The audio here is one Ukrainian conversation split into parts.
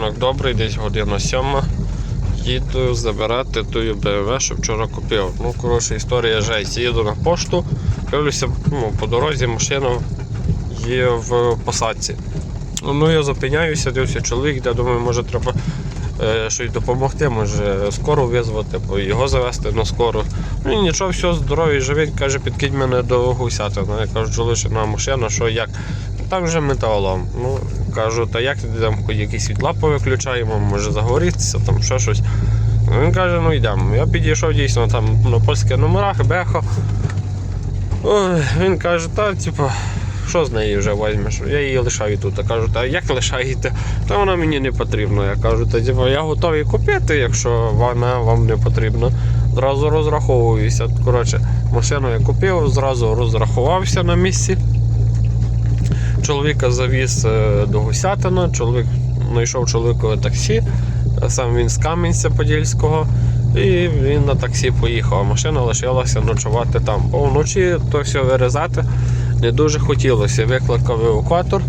Ранок добрий, десь година сьома. Їду забирати ту БМВ, що вчора купив. Ну, коротше, історія жесть. Їду на пошту, дивлюся, ну, по дорозі машина є в посадці. Ну, я зупиняюся, дивлюся, чоловік, я думаю, може треба е, щось допомогти, може скору визвати, бо його завести на скору. Ну нічого, все, здоровий, живий, каже, підкинь мене до гусятина. Я кажу, чоловічна машина, що як? Так вже металолом. Ну, кажу, та як ти там якісь світла повиключаємо, може загорітися, там ще щось. Він каже, ну йдемо. Я підійшов дійсно там на польських номерах, бехо. Він каже, та типу, що з неї вже візьмеш? Я її лишаю тут. Я кажу, та як лишаєте? Та вона мені не потрібна. Я кажу, та типу, я готовий купити, якщо вона вам не потрібна. Зразу розраховуюся. Коротше, машину я купив, зразу розрахувався на місці. Чоловіка завіз е, до Гусятина, чоловік знайшов чоловікове таксі, е, сам він з Кам'янця-Подільського, і він на таксі поїхав. а Машина лишилася ночувати там. Бо вночі то все вирізати не дуже хотілося. Викликав евакуатор.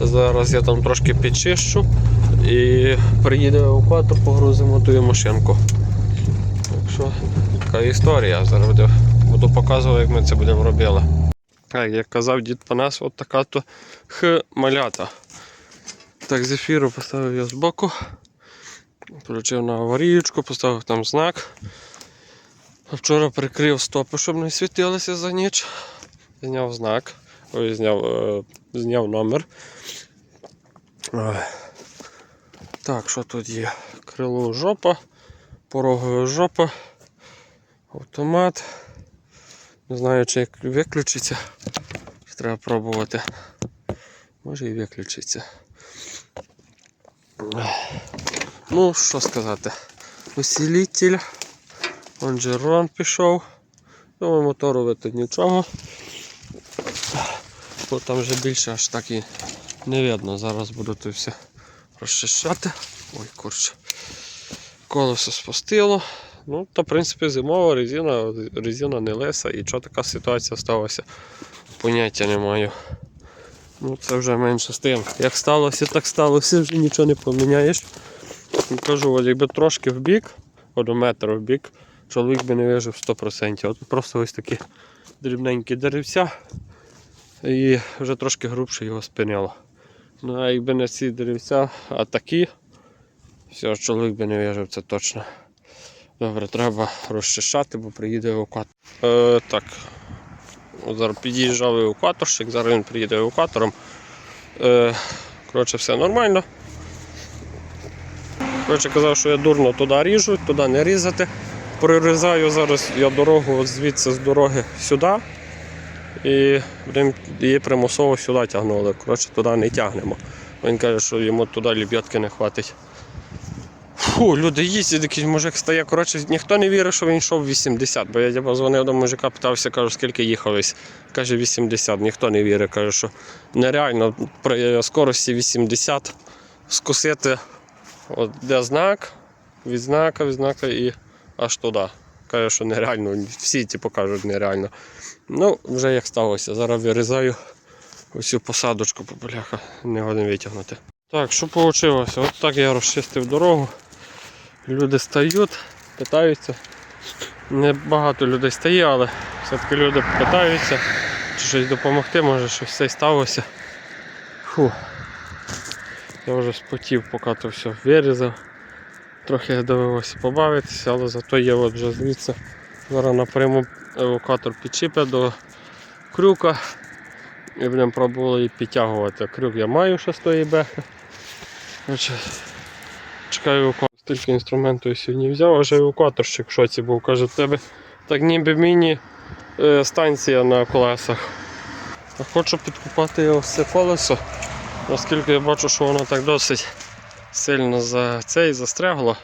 Зараз я там трошки підчищу і приїде евакуатор, погрузимо ту машинку. Так що така історія. Зараз буду показувати, як ми це будемо робити. Так, як казав дід Панас, от така то х-малята. Так, з ефіру поставив я збоку. Включив на аварійку, поставив там знак. Вчора прикрив стопи, щоб не світилися за ніч. Зняв знак. Ой, зняв, е, зняв номер. Так, що тут є? Крило жопа, порогова жопа, автомат. Не знаю, чи як виключиться. Чи Треба пробувати. Може і виключиться. Ну, що сказати. Усилитель. Он же рон пішов. Думаю, мотору ви тут нічого. Бо там вже більше аж так і не видно. Зараз буду тут все розчищати. Ой, курче. Колесо спустило. Ну, то, в принципі, зимова резина, резина не леса і що така ситуація сталася, поняття не маю. Ну, це вже менше з тим. Як сталося, так сталося, вже нічого не поміняєш. Кажу, от якби трошки в бік, одометр в бік, чоловік би не вижив 100%. От просто ось такі дрібненькі деревця і вже трошки грубше його спиняло. Ну а якби не ці деревця, а такі, все, чоловік би не вижив, це точно. Добре, треба розчищати, бо приїде евакуатор. Е, так. Зараз під'їжджав евакуаторщик, зараз він приїде евакуатором. Е, коротше, все нормально. Коротше, казав, що я дурно туди ріжу, туди не різати. Прорізаю зараз я дорогу звідси з дороги сюди. І її примусово сюди тягнули. Коротше, туди не тягнемо. Він каже, що йому туди лебідки не хватить. Фу, люди їздять, якийсь мужик стає. Коротше, ніхто не вірить, що він йшов 80. Бо я типу, дзвонив до мужика, питався, кажу, скільки їхав весь. Каже 80. Ніхто не вірить. Каже, що нереально при скорості 80 скусити от де знак, від знака, від знака і аж туди. Каже, що нереально. Всі типу, кажуть нереально. Ну, вже як сталося. Зараз вирізаю оцю посадочку, бо бляха не годин витягнути. Так, що вийшло? От так я розчистив дорогу. Люди стають, питаються. Небагато людей стає, але все-таки люди питаються, чи щось допомогти, може щось все сталося. Фу. Я вже спотів, поки то все вирізав. Трохи довелося побавитися, але зато є от вже звідси. Зараз напряму евакуатор підчіпе до крюка. І будемо пробували її підтягувати. Крюк я маю ще з тої бехи. Чекаю евакуатор. Стільки інструменту я сьогодні взяв, аж евакуаторщик в шоці був. Каже, в тебе так ніби міні-станція на колесах. А хочу підкупати ось це колесо, оскільки я бачу, що воно так досить сильно за цей застрягло.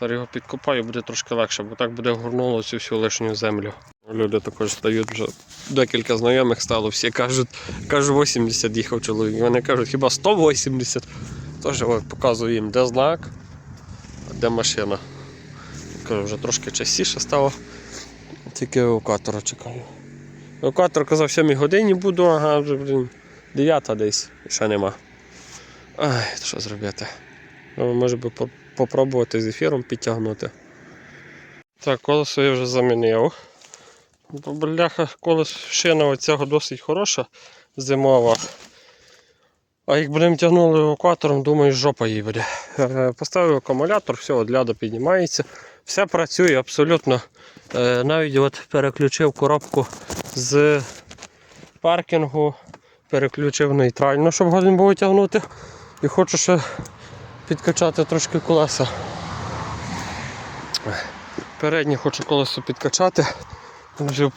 Зараз його підкопаю, буде трошки легше, бо так буде горнуло цю всю лишню землю. Люди також стають вже декілька знайомих стало, всі кажуть, кажу 80 їхав чоловік. Вони кажуть, хіба 180. Тож от, показую їм, де знак, де машина. Кажу, вже трошки частіше стало. Тільки евакуатора чекаю. Евакуатор казав, в 7 годині буду, ага, вже блін, 9 десь, ще нема. Ай, що зробити. Ну, Може би по- попробувати з ефіром підтягнути. Так, колесо я вже замінив. Бляха, колесо шина оцього досить хороша зимова. А як будемо тягнули евакуатором, думаю, жопа їй буде. Е, Поставив акумулятор, все, ляда піднімається. Все працює абсолютно. Е, Навіть от переключив коробку з паркінгу, переключив нейтрально, щоб годин було тягнути. І хочу ще підкачати трошки колеса. Переднє хочу колесо підкачати. Взяв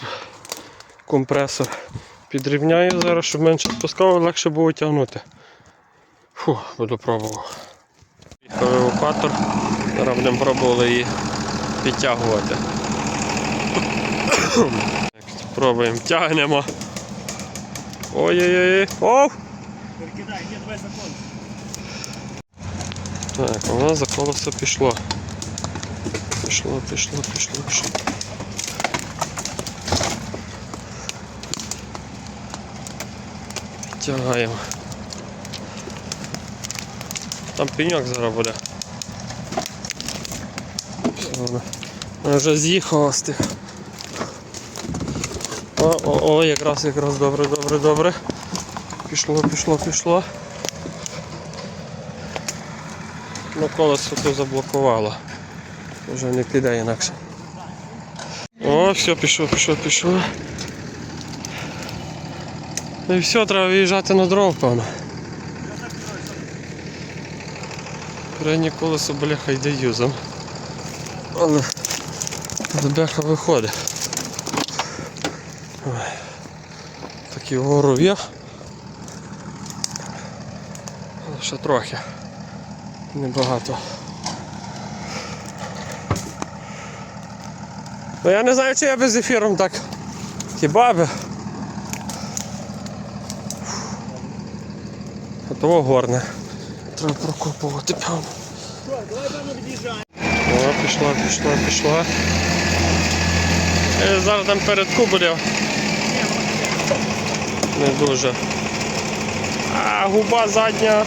компресор. Підрівняю зараз, щоб менше спускало, легше було тягнути. Фу, буду пробував. Їхав евакуатор. Зараз будемо пробували її підтягувати. Пробуємо, тягнемо. Ой-ой-ой. Оу! Перекидай, ні, давай закон. Так, воно за колесо пішло. Пішло, пішло, пішло, пішло. Тягаємо. Там пеньок зараз буде. Все, вже з'їхало з тих. О, о, о, якраз, якраз добре, добре, добре. Пішло, пішло, пішло. Ну, колесо то заблокувало. Вже не піде інакше. О, все, пішло, пішло, пішло. Ну і все, треба виїжджати на дров, певно. Переднє колесо, бляха, йде юзом. Але бляха виходить. Ой. Такий вгору в'їх. Але ще трохи. Небагато. Ну я не знаю, чи я без ефіром так. Хіба би. Того горне. Треба прокопувати. О, пішла, пішла, пішла. Е, Зараз там передку буде. Не дуже. А, губа задня.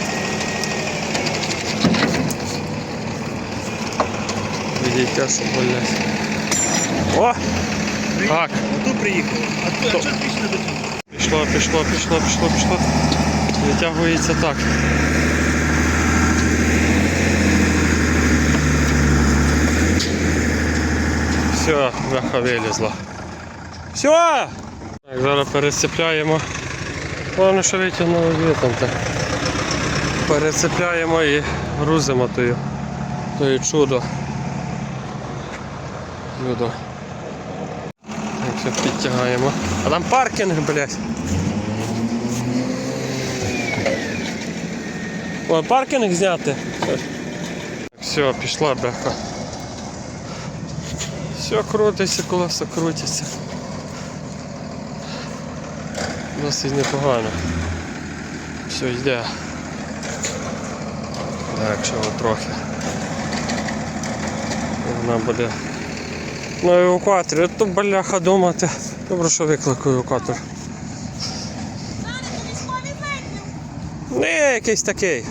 Відійте, що болять. О! Так, Отут приїхали. А тут а чого ти ще не дотягнув? пішло, пішло, пішло, пішло, пішло. Витягується так. Все, бляха вилізла. Все! Так, зараз перецепляємо. Головне, що витягнули звітом. Так. Перецепляємо і грузимо тою. Тою чудо. Чудо. Так, все підтягаємо. А там паркінг, блядь. О, паркінг зняти. Все, пішла бляха. Все крутиться, колеса крутяться. Досить непогано. Все, йде. Так, ще трохи. Вона буде. На евакуаторі, то бляха думати. Добре, що викликаю евакуатор. Не, якийсь такий.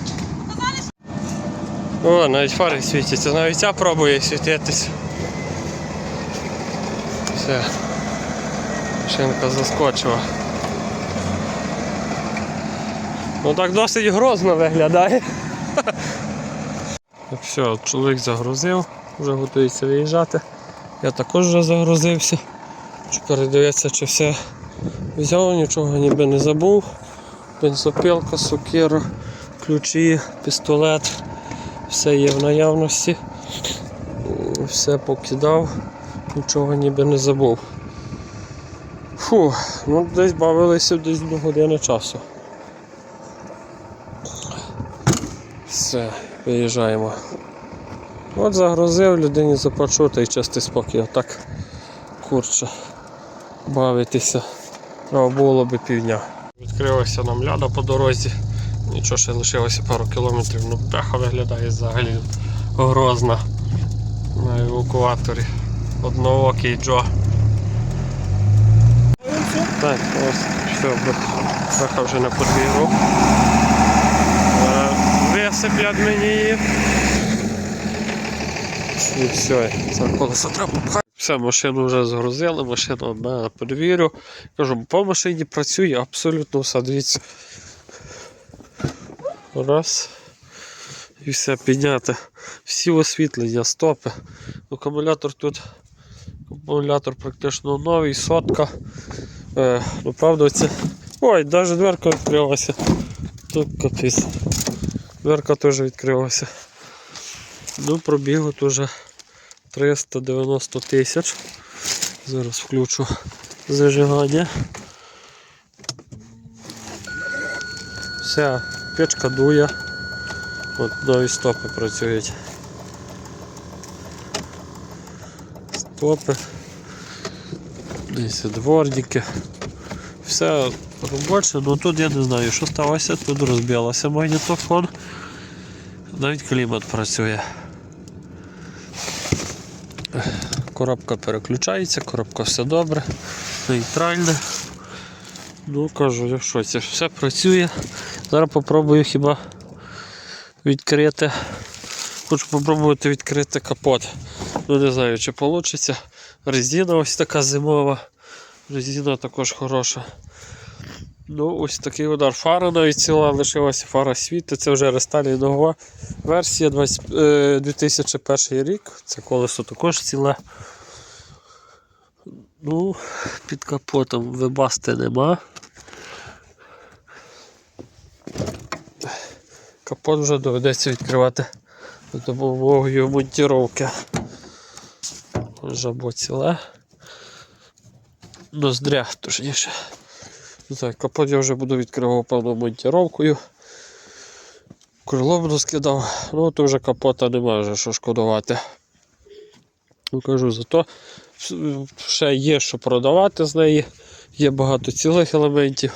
О, навіть фари світяться, навіть ця пробує світитись. Все. Шинка заскочила. Ну так досить грозно виглядає. Так все, чоловік загрузив, вже готується виїжджати. Я також вже загрузився. Чи передивитися, чи все взяв, нічого ніби не забув. Бензопилка, сокира, ключі, пістолет. Все є в наявності. Все покидав, нічого ніби не забув. Фу, ну десь бавилися десь до години часу. Все, виїжджаємо. От загрузив, людині заплачу та й спокій. Отак курче бавитися. Треба було би півдня. Відкрилася нам ляда по дорозі. Нічого ще лишилося пару кілометрів. Ну бляха виглядає взагалі грозна на евакуаторі. Одноокий Джо. Так, ось все, бляха вже на подвір'ю. Е, насиплять мені її. І все, це колесо треба попхати. Все, машину вже згрузили, машину на перевірю. Кажу, по машині працює абсолютно все. Дивіться. Раз. І все підняти. Всі освітлення, стопи. Акумулятор тут. Акумулятор практично новий, сотка. Е, ну. Ой, навіть дверка відкрилася. Тут капець. Дверка теж відкрилася. Ну, пробігло тут 390 тисяч. Зараз включу зажигання. Все, печка дує. От нові стопи працюють. Стопи. Десь дворники. Все робоче, ну тут я не знаю, що сталося, тут розбилося магнітофон. Навіть клімат працює. Коробка переключається, коробка все добре, нейтральне. Ну кажу, я в шоці, все працює. Зараз попробую хіба відкрити. Хочу попробувати відкрити капот. Ну не знаю, чи вийде. Резина ось така зимова. Резина також хороша. Ну, ось такий удар. Фара навіть ціла лишилася, фара світить. Це вже рестайлінгова версія 20, е, 2001 рік. Це колесо також ціле. Ну, під капотом вибасти нема. Капот вже доведеться відкривати за допомогою монтіровки. Жабо ціле. Ноздря, точніше. Ну Так, капот я вже буду відкривав певно монтіровкою. Крило буду скидав, ну то вже капота немає вже що шкодувати. Ну кажу, зато ще є що продавати з неї, є багато цілих елементів.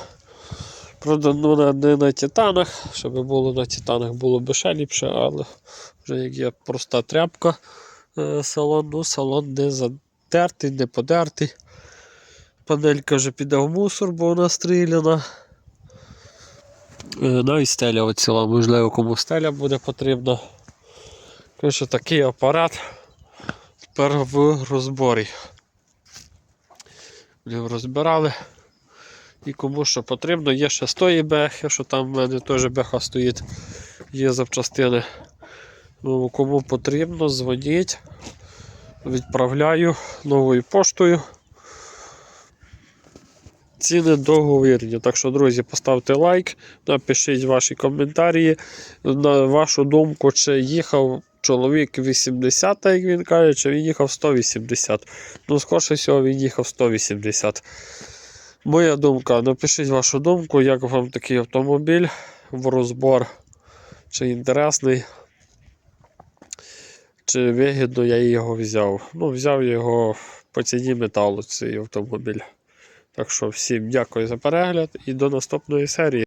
Правда, ну, не на титанах, щоб було на титанах було б ще ліпше, але вже як є проста тряпка салон, ну салон не затертий, не подертий. Панелька вже піде в мусор, бо вона стріляна. Е, Ну і стеля оціла, можливо, кому стеля буде потрібна. Коротше, такий апарат тепер в розборі. Розбирали. І кому що потрібно, є ще з бехи, що там в мене теж беха стоїть, є запчастини. Ну, кому потрібно, дзвоніть. Відправляю новою поштою. Ціни договірні. Так що, друзі, поставте лайк, напишіть ваші коментарі. На вашу думку, чи їхав чоловік 80, як він каже, чи він їхав 180. Ну, скорше всього, він їхав 180. Моя думка, напишіть вашу думку, як вам такий автомобіль в розбор, чи інтересний, чи вигідно я його взяв. Ну, взяв його по ціні металу, цей автомобіль. Так що всім дякую за перегляд і до наступної серії.